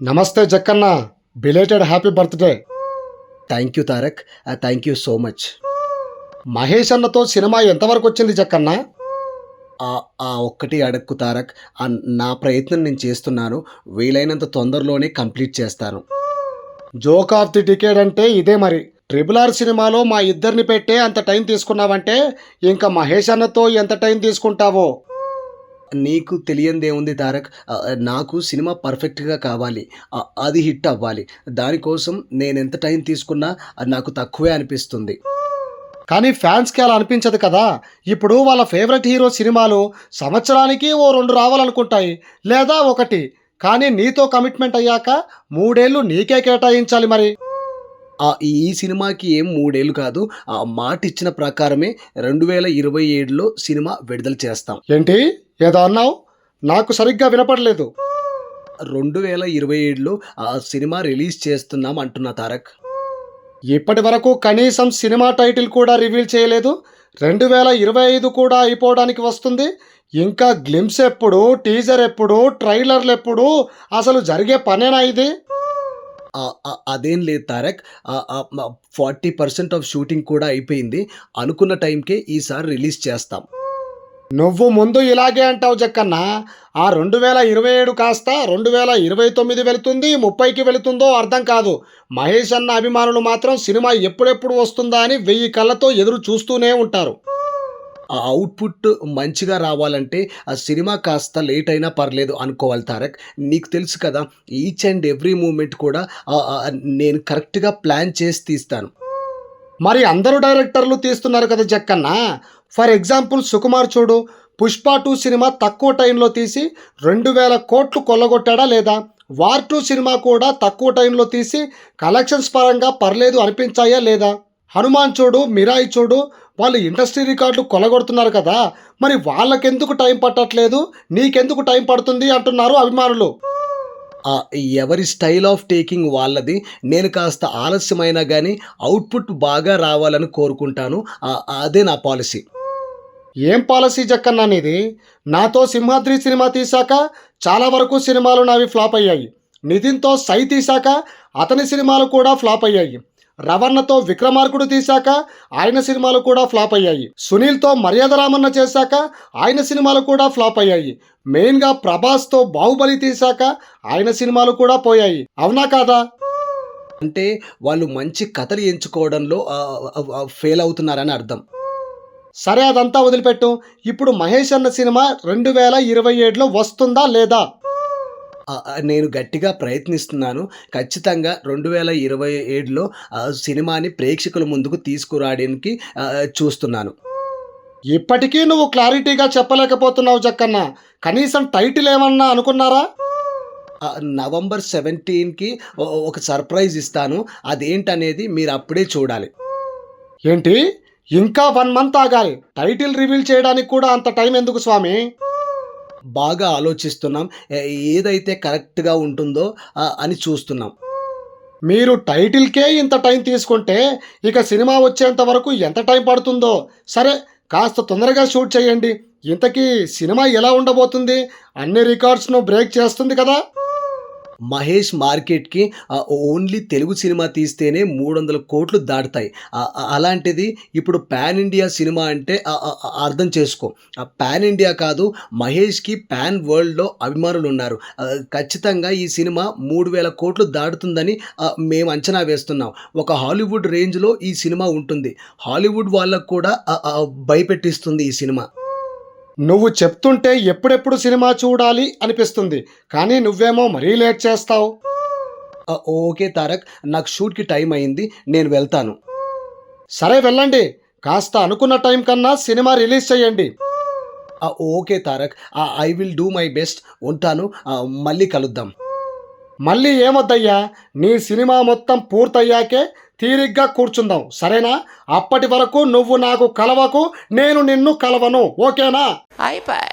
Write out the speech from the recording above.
నమస్తే Jakkanna. Belated happy birthday. Thank you Tarak thank you so much Mahesh అన్నతో సినిమా ఎంతవరకు వచ్చింది జక్కన్న? ఆ ఒక్కటి అడక్కు తారక్ నా ప్రయత్నం నేను చేస్తున్నాను. వీలైనంత తొందరలోనే కంప్లీట్ చేస్తాను. జోక్ ఆఫ్ ది టికెట్ అంటే ఇదే మరి. ట్రిపుల్ ఆర్ సినిమాలో మా ఇద్దరిని పెట్టే అంత టైం తీసుకున్నావంటే ఇంకా మహేష్ అన్నతో ఎంత టైం తీసుకుంటావో? నీకు తెలియందేముంది తారక్. నాకు సినిమా పర్ఫెక్ట్గా కావాలి. అది హిట్ అవ్వాలి. దానికోసం నేను ఎంత టైం తీసుకున్నా అది నాకు తక్కువే అనిపిస్తుంది. కానీ ఫ్యాన్స్కి అలా అనిపించదు కదా. ఇప్పుడు వాళ్ళ ఫేవరెట్ హీరో సినిమాలు సంవత్సరానికి ఓ రెండు రావాలనుకుంటాయి లేదా ఒకటి. కానీ నీతో కమిట్మెంట్ అయ్యాక మూడేళ్ళు నీకే కేటాయించాలి మరి. ఈ సినిమాకి ఏం మూడేళ్ళు కాదు ఆ మాట ఇచ్చిన ప్రకారమే రెండు వేల ఇరవై ఏడులో సినిమా విడుదల చేస్తాం. ఏంటి? ఏదో అన్నావు? నాకు సరిగ్గా వినపడలేదు. రెండు వేల ఇరవై ఏడులో ఆ సినిమా రిలీజ్ చేస్తున్నాం అంటున్నా తారక్. ఇప్పటి వరకు కనీసం సినిమా టైటిల్ కూడా రివీల్ చేయలేదు. రెండు వేల ఇరవై ఐదు కూడా అయిపోవడానికి వస్తుంది. ఇంకా గ్లిమ్స్ ఎప్పుడు టీజర్ ఎప్పుడు ట్రైలర్లు ఎప్పుడు అసలు జరిగే పనేనా ఇది? అదేం లేదు Tarak. Forty percent of shooting కూడా అయిపోయింది. అనుకున్న టైంకే ఈసారి రిలీజ్ చేస్తాం. నువ్వు ముందు ఇలాగే అంటావు జక్కన్న. ఆ రెండు వేల ఇరవై ఏడు కాస్త రెండు వేల ఇరవై తొమ్మిది వెళుతుంది ముప్పైకి వెళుతుందో అర్థం కాదు. మహేష్ అన్న అభిమానులు మాత్రం సినిమా ఎప్పుడెప్పుడు వస్తుందా అని వెయ్యి కళ్ళతో ఎదురు చూస్తూనే ఉంటారు. ఆ అవుట్పుట్ మంచిగా రావాలంటే ఆ సినిమా కాస్త లేట్ అయినా పర్లేదు అనుకోవాలి తారక్. నీకు తెలుసు కదా ఈచ్ అండ్ ఎవ్రీ మూమెంట్ కూడా నేను కరెక్ట్గా ప్లాన్ చేసి తీస్తాను. మరి అందరూ డైరెక్టర్లు తీస్తున్నారు కదా జక్కన్న. ఫర్ ఎగ్జాంపుల్ సుకుమార్ చూడు పుష్ప టూ సినిమా తక్కువ టైంలో తీసి రెండు వేల కోట్లు కొల్లగొట్టాడా లేదా? వార్ టూ సినిమా కూడా తక్కువ టైంలో తీసి కలెక్షన్స్ పరంగా పర్లేదు అనిపించాయా లేదా? హనుమాన్ చూడు మిరాయి చూడు వాళ్ళు ఇండస్ట్రీ రికార్డులు కొలగొడుతున్నారు కదా మరి వాళ్ళకెందుకు టైం పట్టట్లేదు? నీకెందుకు టైం పడుతుంది అంటున్నారు అభిమానులు. ఎవరి స్టైల్ ఆఫ్ టేకింగ్ వాళ్ళది? నేను కాస్త ఆలస్యమైనా కానీ అవుట్పుట్ బాగా రావాలని కోరుకుంటాను. అదే నా పాలసీ. ఏం పాలసీ జక్కన్న నీది? నాతో సింహాద్రి సినిమా తీశాక చాలా వరకు సినిమాలు నావి ఫ్లాప్ అయ్యాయి. నితిన్తో సై తీశాక అతని సినిమాలు కూడా ఫ్లాప్ అయ్యాయి. రవణతో విక్రమార్కుడు తీశాక ఆయన సినిమాలు కూడా ఫ్లాప్ అయ్యాయి. సునీల్తో మర్యాద రామన్న చేశాక ఆయన సినిమాలు కూడా ఫ్లాప్ అయ్యాయి. మెయిన్గా ప్రభాస్తో బాహుబలి తీశాక ఆయన సినిమాలు కూడా పోయాయి. అవునా కాదా? అంటే వాళ్ళు మంచి కథలు ఎంచుకోవడంలో ఫెయిల్ అవుతున్నారని అర్థం. సరే అదంతా వదిలిపెట్టు. ఇప్పుడు మహేష్ అన్న సినిమా రెండు వేల ఇరవై ఏడులో వస్తుందా లేదా? నేను గట్టిగా ప్రయత్నిస్తున్నాను. ఖచ్చితంగా రెండు వేల ఇరవై ఏడులో సినిమాని ప్రేక్షకుల ముందుకు తీసుకురావడానికి చూస్తున్నాను. ఇప్పటికీ నువ్వు క్లారిటీగా చెప్పలేకపోతున్నావు జక్కన్న. కనీసం టైటిల్ ఏమన్నా అనుకున్నారా? నవంబర్ సెవెంటీన్కి ఒక సర్ప్రైజ్ ఇస్తాను. అదేంటనేది మీరు అప్పుడే చూడాలి. ఏంటి? ఇంకా వన్ మంత్ ఆగాలి. టైటిల్ రివీల్ చేయడానికి కూడా అంత టైం ఎందుకు స్వామి? బాగా ఆలోచిస్తున్నాం ఏదైతే కరెక్ట్గా ఉంటుందో అని చూస్తున్నాం. మీరు టైటిల్కే ఇంత టైం తీసుకుంటే ఇక సినిమా వచ్చేంత వరకు ఎంత టైం పడుతుందో? సరే కాస్త తొందరగా షూట్ చేయండి. ఇంతకీ సినిమా ఎలా ఉండబోతుంది? అన్ని రికార్డ్స్ను బ్రేక్ చేస్తుంది కదా? మహేష్ మార్కెట్కి ఓన్లీ తెలుగు సినిమా తీస్తేనే మూడు వందల కోట్లు దాటుతాయి. అలాంటిది ఇప్పుడు పాన్ ఇండియా సినిమా అంటే అర్థం చేసుకో. ఆ పాన్ ఇండియా కాదు మహేష్కి పాన్ వరల్డ్లో అభిమానులు ఉన్నారు ఖచ్చితంగా ఈ సినిమా మూడు వేల కోట్లు దాటుతుందని మేము అంచనా వేస్తున్నాం. ఒక హాలీవుడ్ రేంజ్లో ఈ సినిమా ఉంటుంది. హాలీవుడ్ వాళ్ళకు కూడా భయపెట్టిస్తుంది ఈ సినిమా. నువ్వు చెప్తుంటే ఎప్పుడెప్పుడు సినిమా చూడాలి అనిపిస్తుంది. కానీ నువ్వేమో మరీ లేట్ చేస్తావు. ఓకే తారక్ నాకు షూట్కి టైం అయింది నేను వెళ్తాను. సరే వెళ్ళండి. కాస్త అనుకున్న టైం కన్నా సినిమా రిలీజ్ చేయండి. Okay Tarak I will do my best ఉంటాను మళ్ళీ కలుద్దాం. మళ్ళీ ఏమొద్దయ్యా? నీ సినిమా మొత్తం పూర్తయ్యాకే తీరిగ్గా కూర్చుందాం సరేనా? అప్పటి వరకు నువ్వు నాకు కలవకు నేను నిన్ను కలవను ఓకేనా? అయిపోయి.